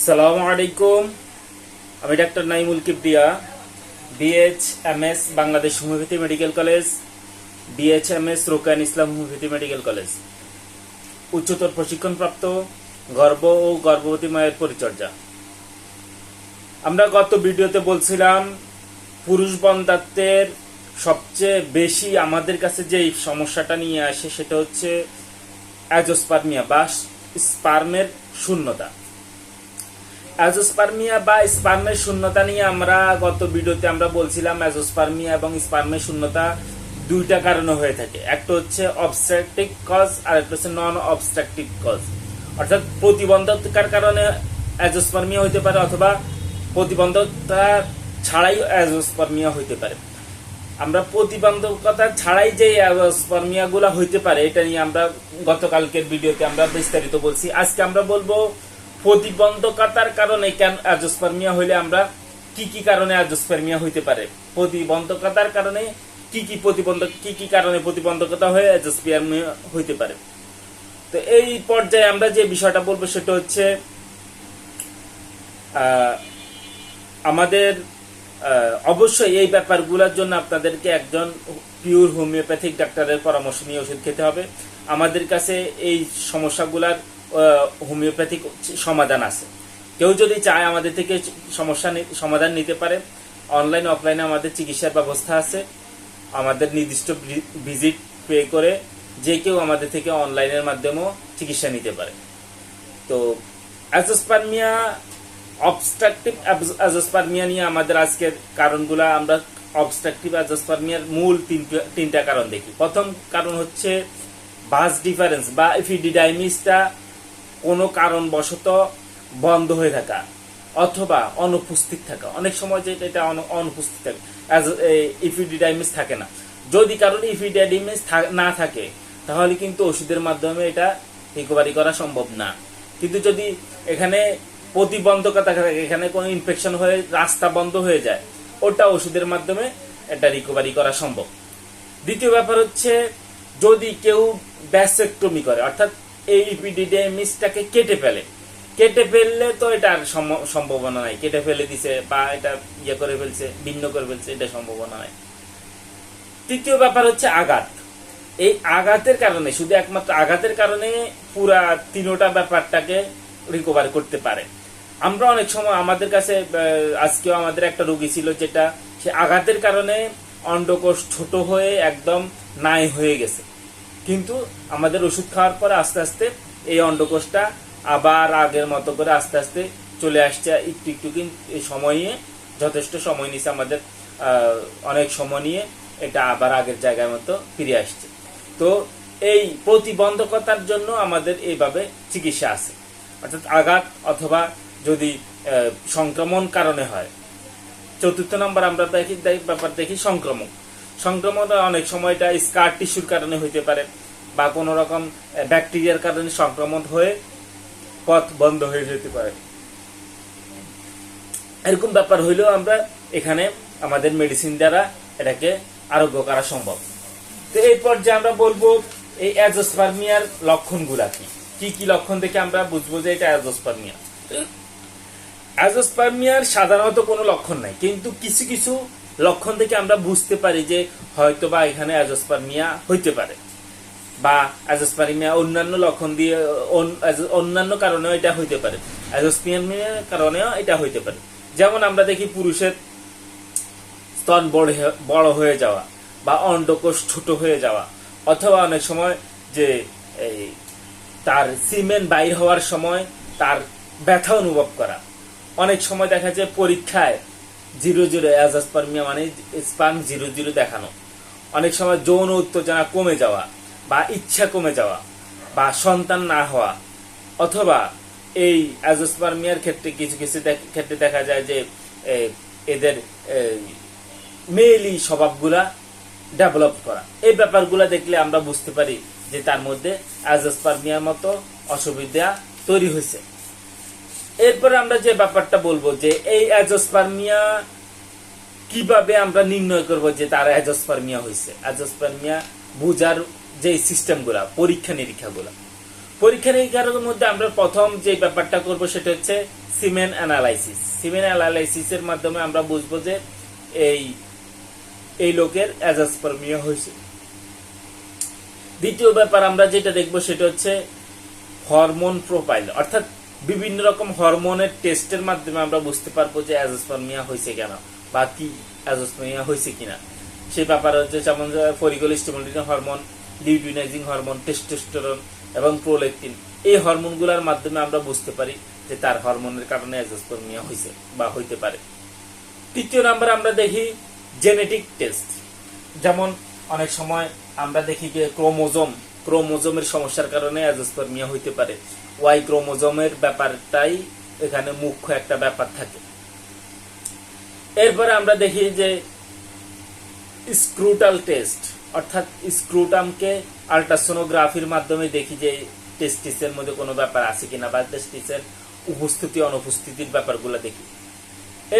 সালাম আলাইকুম আমি doctor Naimul Kibria B H M S Bangladesh homoeopathy medical college B H M S Rokan Islam homoeopathy medical college. উচ্চতর প্রশিক্ষণপ্রাপ্ত, গর্ভ ও গর্ভবতী মায়ের পরিচর্যা। আমরা গত ভিডিওতে বলছিলাম, পুরুষ বন্ধাত্বের সবচেয়ে বেশি আমাদের কাছে যে সমস্যাটা নিয়ে আসে, সেটা হচ্ছে অ্যাজোস্পার্মিয়া বা স্পার্মের শূন্যতা। অ্যাজোস্পার্মিয়া বা স্পার্মের শূন্যতা নিয়ে আমরা গত ভিডিওতে আমরা বলছিলাম অ্যাজোস্পার্মিয়া এবং স্পার্মের শূন্যতা দুইটা কারণে হয়ে থাকে। একটা হচ্ছে অবস্ট্রাকটিভ কজ আর একটা হচ্ছে নন অবস্ট্রাকটিভ কজ অর্থাৎ প্রতিবন্ধকতার কারণে অ্যাজোস্পার্মিয়া হইতে পারে অথবা প্রতিবন্ধকতা ছাড়াই অ্যাজোস্পার্মিয়া হইতে পারে। আমরা প্রতিবন্ধকতা ছাড়াই যে অ্যাজোস্পার্মিয়া গুলা হইতে পারে, এটা নিয়ে আমরা গতকালকের ভিডিওতে আমরা বিস্তারিত বলছি। আজকে আমরা বলব প্রতিবন্ধকতার কারণে কেন অ্যাজোস্পার্মিয়া হইলে আমরা কি কি কারণে অ্যাজোস্পার্মিয়া হইতে পারে? প্রতিবন্ধকতার কারণে কি কি প্রতিবন্ধক, কি কি কারণে প্রতিবন্ধকতা হয়ে অ্যাজোস্পার্মিয়া হইতে পারে? তো এই পর্যায়ে আমরা যে বিষয়টা বলব সেটা হচ্ছে আমাদের অবশ্যই এই ব্যাপারগুলোর জন্য আপনাদেরকে একজন পিওর হোমিওপ্যাথিক ডাক্তারের পরামর্শ নিয়ে ওষুধ খেতে হবে। আমাদের কাছে এই সমস্যাগুলার হোমিওপ্যাথিক সমাধান আছে। কেউ যদি চায় আমাদের থেকে সমস্যা সমাধান নিতে পারে, অনলাইন, অফলাইনে আমাদের চিকিৎসার ব্যবস্থা আছে। আমাদের নির্দিষ্ট ভিজিট পে করে যে কেউ আমাদের থেকে অনলাইনের মাধ্যমেও চিকিৎসা নিতে পারে। তো, অ্যাজোস্পার্মিয়া, অবস্ট্রাকটিভ অ্যাজোস্পার্মিয়া নিয়ে আমাদের আজকের কারণগুলো আমরা অবস্ট্রাকটিভ অ্যাজোস্পার্মিয়ার মূল তিনটা তিনটা কারণ দেখি। প্রথম কারণ হচ্ছে বাস ডিফারেন্স বা ইফিডিডাইমিসটা কোনো কারণবশত বন্ধ হয়ে থাকা অথবা অনুপস্থিত থাকা। অনেক সময় যেটা এটা অনুপস্থিত থাকে। অ্যাজ ইফিডিডাইমিস থাকে না। যদি কারণে ইফিডিডাইমিস না থাকে, তাহলে কিন্তু ওষুধের মাধ্যমে এটা রিকভারি করা সম্ভব না। কিন্তু যদি এখানে প্রতিবন্ধকতা থাকে, এখানে কোনো ইনফেকশন হয়ে রাস্তা বন্ধ হয়ে যায়, ওটা ওষুধের মাধ্যমে এটা রিকভারি করা সম্ভব। দ্বিতীয় ব্যাপার হচ্ছে, যদি কেউ ব্যাসেক্টমি করে, অর্থাৎ এই ইপিডিডেমিসটাকে কেটে ফেলে। কেটে ফেললে তো এটার সম- সম্ভাবনা নাই। কেটে ফেলে দিছে বা এটা ইয়ে করে ফেলছে, ভিন্ন করে ফেলছে, এটা সম্ভাবনা নাই। তৃতীয় ব্যাপার হচ্ছে আঘাত। এই আঘাতের কারণে, শুধু একমাত্র আঘাতের কারণে পুরা তিনোটা ব্যাপারটাকে রিকভার করতে পারে। আমরা অনেক সময় আমাদের কাছে আজকেও আমাদের একটা রোগী ছিল যেটা সে আঘাতের কারণে অন্ডকোষ ছোট হয়ে একদম নাই হয়ে গেছে। কিন্তু আমাদের ওষুধ খাওয়ার পরে আস্তে আস্তে এই অন্ডকোষটা আবার আগের মতো করে আস্তে আস্তে চলে আসছে। একটু একটু কিন্তু সময় যথেষ্ট সময় নিছে আমাদের অনেক সময় নিয়ে এটা আবার আগের জায়গার মতো ফিরে আসছে। তো এই প্রতিবন্ধকতার জন্য আমাদের এইভাবে চিকিৎসা আছে। অর্থাৎ আঘাত অথবা যদি সংক্রমণ কারণে হয়, চতুর্থ নম্বর আমরা দেখি, ব্যাপার দেখি সংক্রমণ। সংক্রমণ অনেক সময় এটা স্কার টিস্যুর কারণে হইতে পারে বা কোন রকম ব্যাকটেরিয়ার কারণে সংক্রমণ হয়ে পথ বন্ধ হয়ে যেতে পারে। এরকম ব্যাপার হইলেও আমরা এখানে আমাদের মেডিসিন দ্বারা এটাকে আরোগ্য করা সম্ভব। তো এই পর্যায়ে আমরা বলব এই অ্যাজোস্পার্মিয়ার লক্ষণগুলা কি? কি কি লক্ষণ দেখে আমরা বুঝব যে এটা অ্যাজোস্পার্মিয়া? অ্যাজোস্পার্মিয়ার সাধারণত কোনো লক্ষণ নাই, কিন্তু কিছু কিছু লক্ষণ থেকে আমরা বুঝতে পারি যে হয়তো বা এখানে অ্যাজোস্পার্মিয়া হইতে পারে বা অ্যাজোস্পার্মিয়া অন্যান্য লক্ষণ দিয়ে অন্যান্য কারণেও এটা হইতে পারে। অ্যাজোস্পার্মিয়ার কারণেও এটা হইতে পারে। যেমন আমরা দেখি পুরুষের স্তন বড় হয়ে যাওয়া বা অন্ডকোষ ছোট হয়ে যাওয়া, অথবা অনেক সময় যে তার সিমেন্ট বাইর হওয়ার সময় তার ব্যথা অনুভব করা। অনেক সময় দেখা যায় পরীক্ষায় জিরো জিরো অ্যাজাসপার্মিয়া মানে স্পার্ম জিরো জিরো দেখানো। অনেক সময় যৌন উত্তেজনা কমে যাওয়া বা ইচ্ছা কমে যাওয়া বা সন্তান না হওয়া অথবা এই অ্যাজোস্পার্মিয়ার ক্ষেত্রে কিছু কিছু ক্ষেত্রে দেখা যায় যে এদের মেয়েলি স্বভাবগুলা ডেভেলপ করা। এই ব্যাপারগুলা দেখলে আমরা বুঝতে পারি যে তার মধ্যে অ্যাজোস্পার্মিয়ার মতো অসুবিধা তৈরি হয়েছে। এরপরে আমরা যে ব্যাপারটা বলব যে এই অ্যাজোস্পার্মিয়া কীভাবে আমরা নির্ণয় করব যে তার অ্যাজোস্পার্মিয়া হয়েছে? অ্যাজোস্পার্মিয়া বুঝার যে সিস্টেমগুলা, পরীক্ষা নিরীক্ষাগুলা। পরীক্ষা নিরীক্ষার মধ্যে আমরা প্রথম যে ব্যাপারটা করব সেটা হচ্ছে সিমেন অ্যানালাইসিস। সিমেন অ্যানালাইসিসের মাধ্যমে আমরা বুঝব যে এই এই লোকের অ্যাজাসপারমিয়া হয়েছে। দ্বিতীয় ব্যাপার আমরা যেটা দেখব সেটা হচ্ছে হরমোন প্রোফাইল, অর্থাৎ বিভিন্ন রকম হরমোনের টেস্টের মাধ্যমে আমরা বুঝতে পারব যে অ্যাজোস্পার্মিয়া হয়েছে কেন বা কি অ্যাজোস্পার্মিয়া হয়েছে কিনা। সেই ব্যাপার হচ্ছে যেমন follicle stimulating hormone luteinizing hormone testosterone এবং প্রোলেকটিন এই হরমোনগুলোর মাধ্যমে আমরা বুঝতে পারি যে তার হরমোনের কারণে অ্যাজোস্পার্মিয়া হয়েছে বা হইতে পারে। তৃতীয় নাম্বার আমরা দেখি জেনেটিক টেস্ট যেমন, অনেক সময় আমরা দেখি যে ক্রোমোজোম ক্রোমোজোমের সমস্যার কারণে অ্যাজোস্পার্মিয়া হইতে পারে। ওয়াই ক্রোমোজোমের ব্যাপারটাই এখানে মুখ্য একটা ব্যাপার থাকে। এরপরে আমরা দেখি যে স্ক্রুটাল টেস্ট, অর্থাৎ স্ক্রুটামকে আল্ট্রাসোনোগ্রাফির মাধ্যমে দেখি যে টেস্টিসের মধ্যে কোনো ব্যাপার আছে কিনা বা টেস্টিসের উপস্থিতি, অনুপস্থিতির ব্যাপারগুলো দেখি।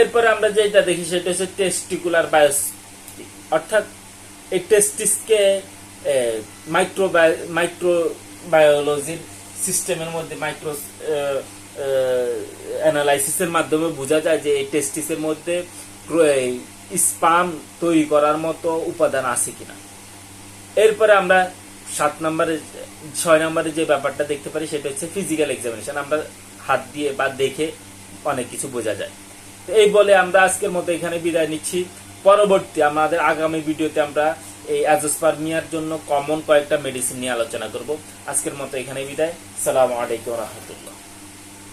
এরপরে আমরা যেটা দেখি সেটা হচ্ছে টেস্টিকুলার বায়োসি অর্থাৎ এই টেস্টিসকে মাইক্রো মাইক্রোবায়োলজির সিস্টেমের মধ্যে মাইক্রো অ্যানালাইসিসের মাধ্যমে বোঝা যায় যে এই টেস্টিসের মধ্যে স্পাম তৈরি করার মতো উপাদান আছে কিনা। এরপরে আমরা সাত নম্বরে, ছয় নম্বরে যে ব্যাপারটা দেখতে পারি সেটা হচ্ছে ফিজিক্যাল এক্সামিনেশন আমরা হাত দিয়ে বা দেখে অনেক কিছু বোঝা যায়। এই বলে আমরা আজকের মতো এখানে বিদায় নিচ্ছি। পরবর্তী আমাদের আগামী ভিডিওতে আমরা এই অ্যাজোস্পার্মিয়ার জন্য কমন কয়েকটা মেডিসিন নিয়ে আলোচনা করব। আজকের মতো এখানে বিদায়। সালাম আলাইকুম রহমতুল্লাহ।